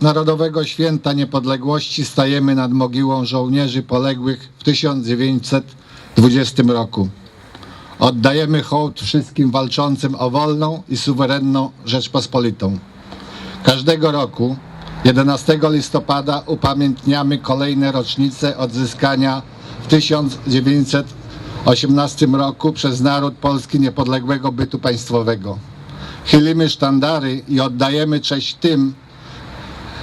Narodowego Święta Niepodległości stajemy nad mogiłą żołnierzy poległych w 1920 roku. Oddajemy hołd wszystkim walczącym o wolną i suwerenną Rzeczpospolitą. Każdego roku 11 listopada upamiętniamy kolejne rocznice odzyskania w 1918 roku przez naród polski niepodległego bytu państwowego. Chylimy sztandary i oddajemy cześć tym,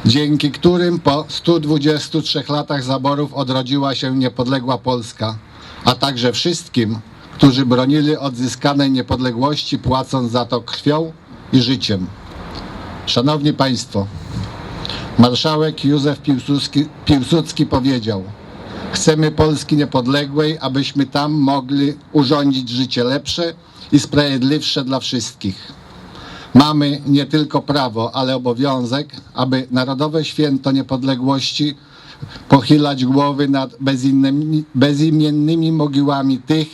dzięki którym po 123 latach zaborów odrodziła się niepodległa Polska, a także wszystkim, którzy bronili odzyskanej niepodległości, płacąc za to krwią i życiem. Szanowni Państwo, marszałek Józef Piłsudski, Piłsudski powiedział: Chcemy Polski niepodległej, abyśmy tam mogli urządzić życie lepsze i sprawiedliwsze dla wszystkich. Mamy nie tylko prawo, ale obowiązek, aby Narodowe Święto Niepodległości pochylać głowy nad bezimiennymi, bezimiennymi mogiłami tych,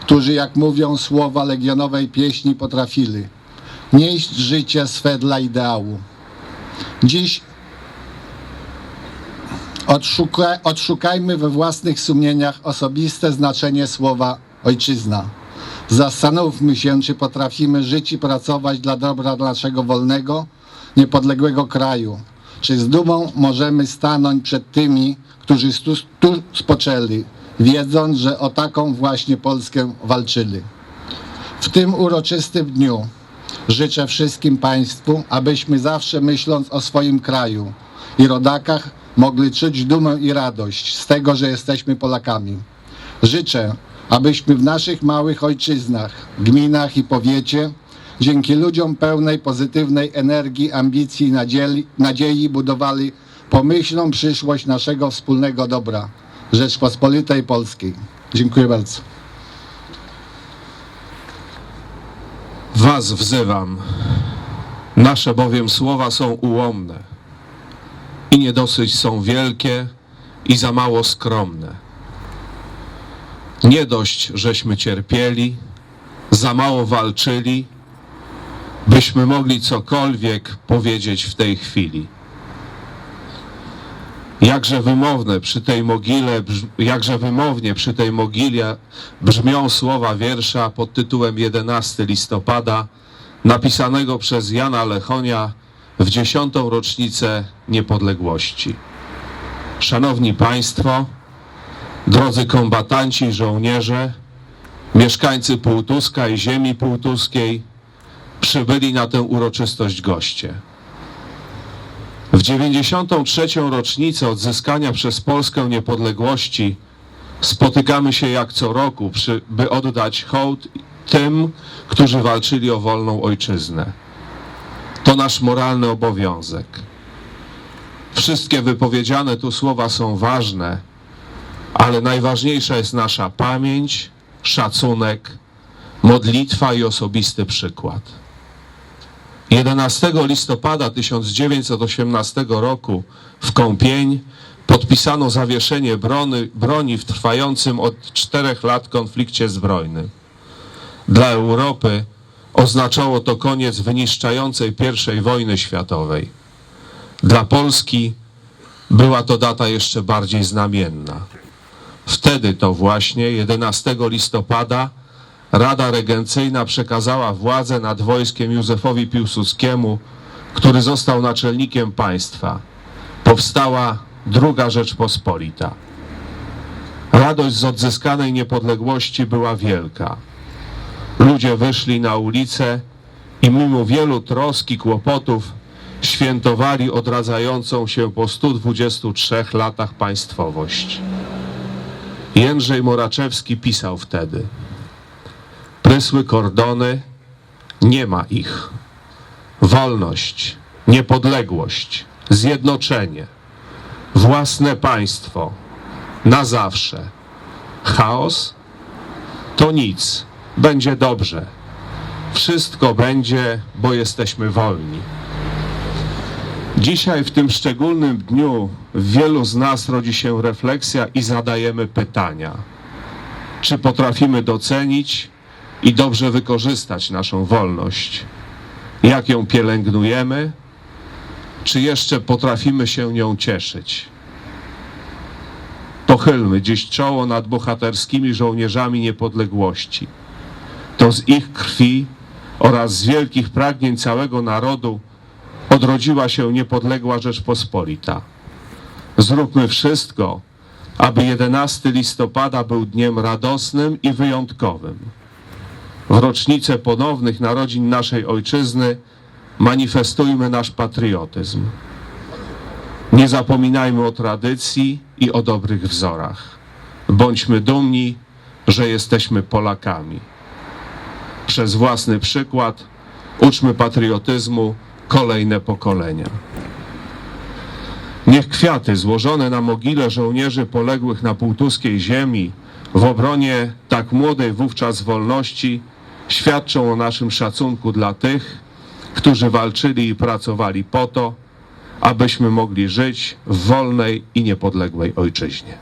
którzy, jak mówią słowa legionowej pieśni, potrafili nieść życie swe dla ideału. Dziś odszuka, odszukajmy we własnych sumieniach osobiste znaczenie słowa ojczyzna. Zastanówmy się, czy potrafimy żyć i pracować dla dobra naszego wolnego, niepodległego kraju. Czy z dumą możemy stanąć przed tymi, którzy tu, tu spoczęli, wiedząc, że o taką właśnie Polskę walczyli. W tym uroczystym dniu życzę wszystkim Państwu, abyśmy zawsze myśląc o swoim kraju i rodakach mogli czuć dumę i radość z tego, że jesteśmy Polakami. Życzę, abyśmy w naszych małych ojczyznach, gminach i powiecie dzięki ludziom pełnej pozytywnej energii, ambicji i nadziei, nadziei budowali pomyślną przyszłość naszego wspólnego dobra Rzeczpospolitej Polskiej. Dziękuję bardzo. Was wzywam, nasze bowiem słowa są ułomne i niedosyć są wielkie i za mało skromne. Nie dość, żeśmy cierpieli, za mało walczyli, byśmy mogli cokolwiek powiedzieć w tej chwili. Jakże wymowne przy tej mogile, jakże wymownie przy tej mogile brzmią słowa wiersza pod tytułem 11 listopada, napisanego przez Jana Lechonia w dziesiątą rocznicę niepodległości. Szanowni Państwo, drodzy kombatanci i żołnierze, mieszkańcy Półtuska i ziemi półtuskiej, przybyli na tę uroczystość goście. W 93. rocznicę odzyskania przez Polskę niepodległości spotykamy się jak co roku, przy, by oddać hołd tym, którzy walczyli o wolną ojczyznę. To nasz moralny obowiązek. Wszystkie wypowiedziane tu słowa są ważne, ale najważniejsza jest nasza pamięć, szacunek, modlitwa i osobisty przykład. 11 listopada 1918 roku w Kąpień podpisano zawieszenie brony, broni w trwającym od czterech lat konflikcie zbrojnym. Dla Europy oznaczało to koniec wyniszczającej I wojny światowej. Dla Polski była to data jeszcze bardziej znamienna. Wtedy to właśnie 11 listopada Rada Regencyjna przekazała władzę nad wojskiem Józefowi Piłsudskiemu, który został naczelnikiem państwa. Powstała druga Rzeczpospolita. Radość z odzyskanej niepodległości była wielka. Ludzie wyszli na ulicę i mimo wielu trosk i kłopotów świętowali odradzającą się po 123 latach państwowość. Jędrzej Moraczewski pisał wtedy – prysły kordony, nie ma ich. Wolność, niepodległość, zjednoczenie, własne państwo, na zawsze. Chaos to nic, będzie dobrze. Wszystko będzie, bo jesteśmy wolni. Dzisiaj, w tym szczególnym dniu, wielu z nas rodzi się refleksja i zadajemy pytania. Czy potrafimy docenić i dobrze wykorzystać naszą wolność? Jak ją pielęgnujemy? czy jeszcze potrafimy się nią cieszyć. Pochylmy dziś czoło nad bohaterskimi żołnierzami niepodległości. To z ich krwi oraz z wielkich pragnień całego narodu odrodziła się niepodległa Rzeczpospolita. Zróbmy wszystko, aby 11 listopada był dniem radosnym i wyjątkowym. W rocznicę ponownych narodzin naszej ojczyzny manifestujmy nasz patriotyzm. Nie zapominajmy o tradycji i o dobrych wzorach. Bądźmy dumni, że jesteśmy Polakami. Przez własny przykład uczmy patriotyzmu kolejne pokolenia. Niech kwiaty złożone na mogile żołnierzy poległych na półtuskiej ziemi w obronie tak młodej wówczas wolności świadczą o naszym szacunku dla tych, którzy walczyli i pracowali po to, abyśmy mogli żyć w wolnej i niepodległej ojczyźnie.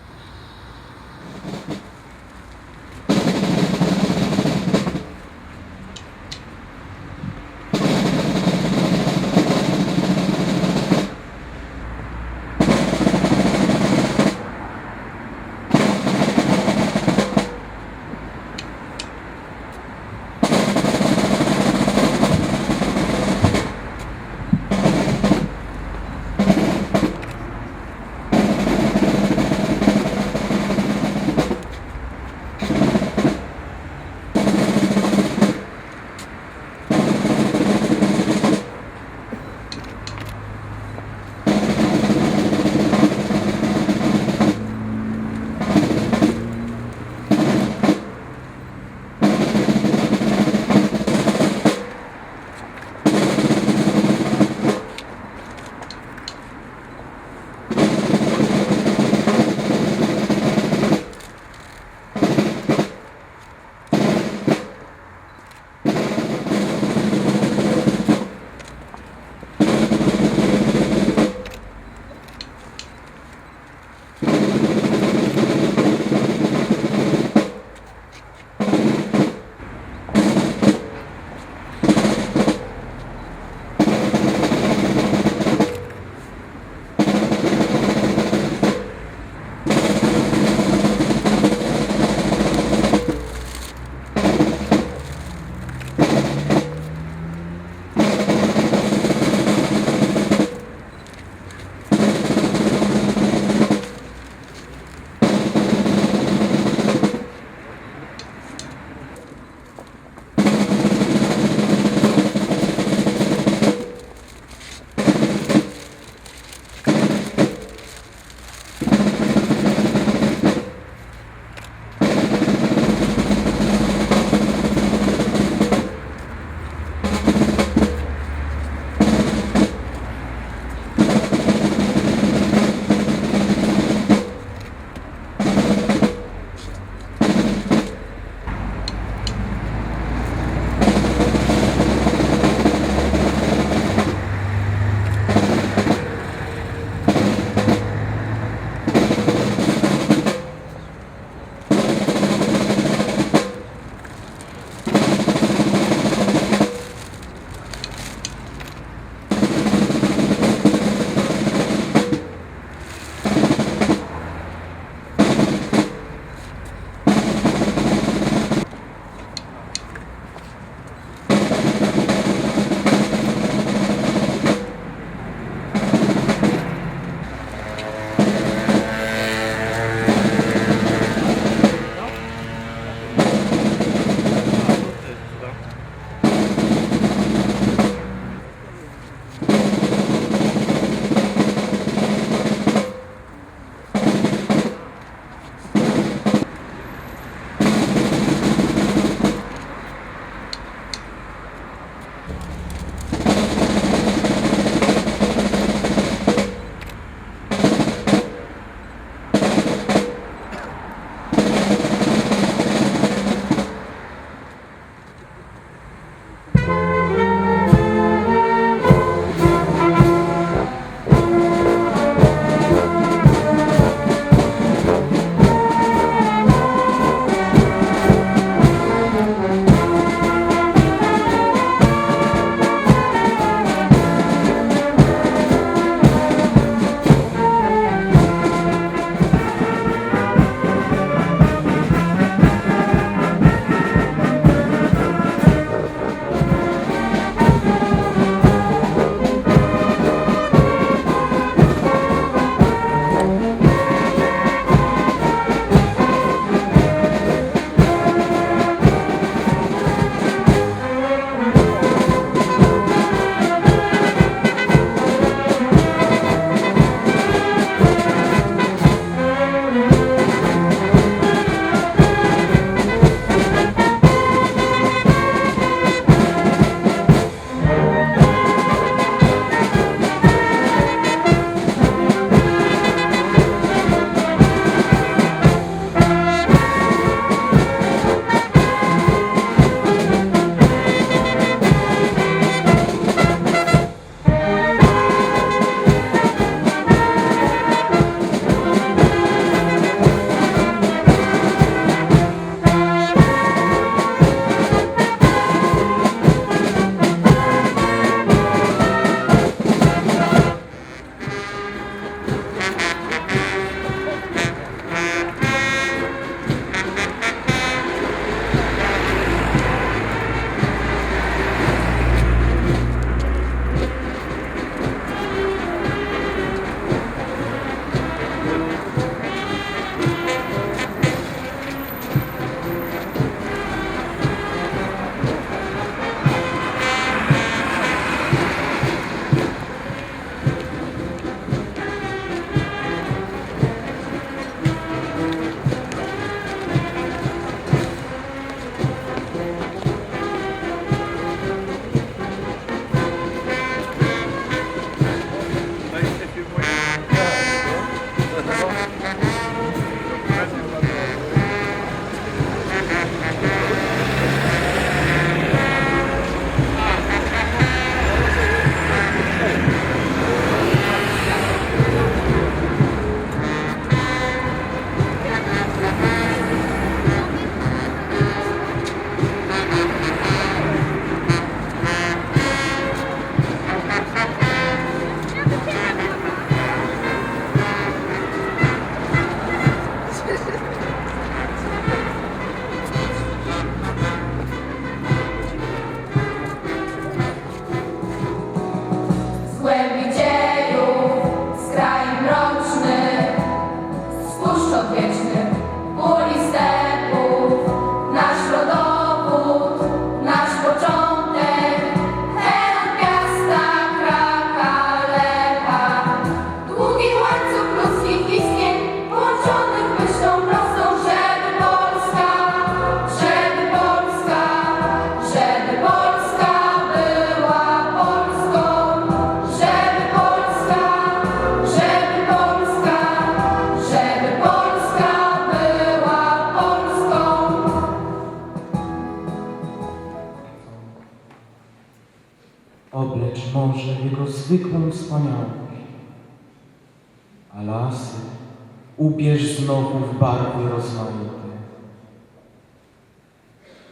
Ubierz znowu w barwy rozmaite.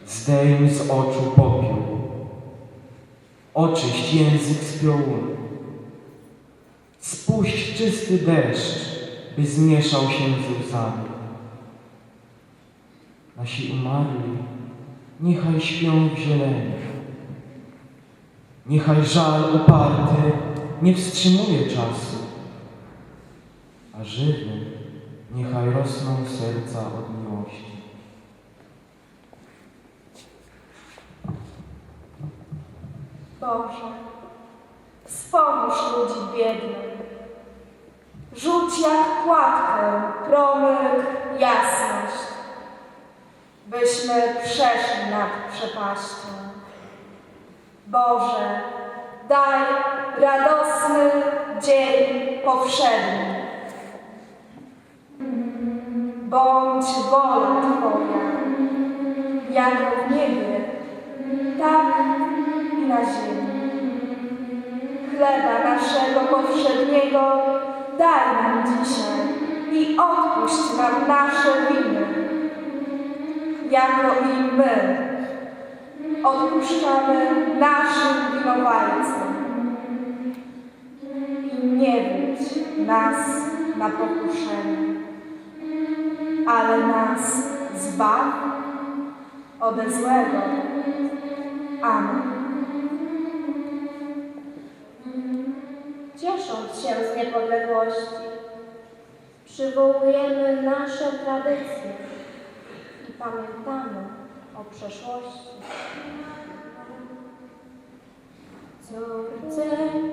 Zdejm z oczu popiół, oczyść język z piołunu. Spuść czysty deszcz, by zmieszał się z łzami. Nasi umarli niechaj śpią w zieleni. Niechaj żal uparty nie wstrzymuje czasu, a żywym niechaj rosną serca od miłości. Boże, wspomóż ludzi biednym. Rzuć jak kładkę promyk jasność, byśmy przeszli nad przepaścią. Boże, daj radosny dzień powszedni. Bądź wola Twoja, jak w niebie, tak i na ziemi. Chleba naszego powszedniego daj nam dzisiaj i odpuść nam nasze winy, jako i my odpuszczamy naszym winowajcom. I nie wiedź nas na pokuszenie, ale nas zbaw ode złego. Amen. Ciesząc się z niepodległości, przywołujemy nasze tradycje i pamiętamy o przeszłości. Co rdzeń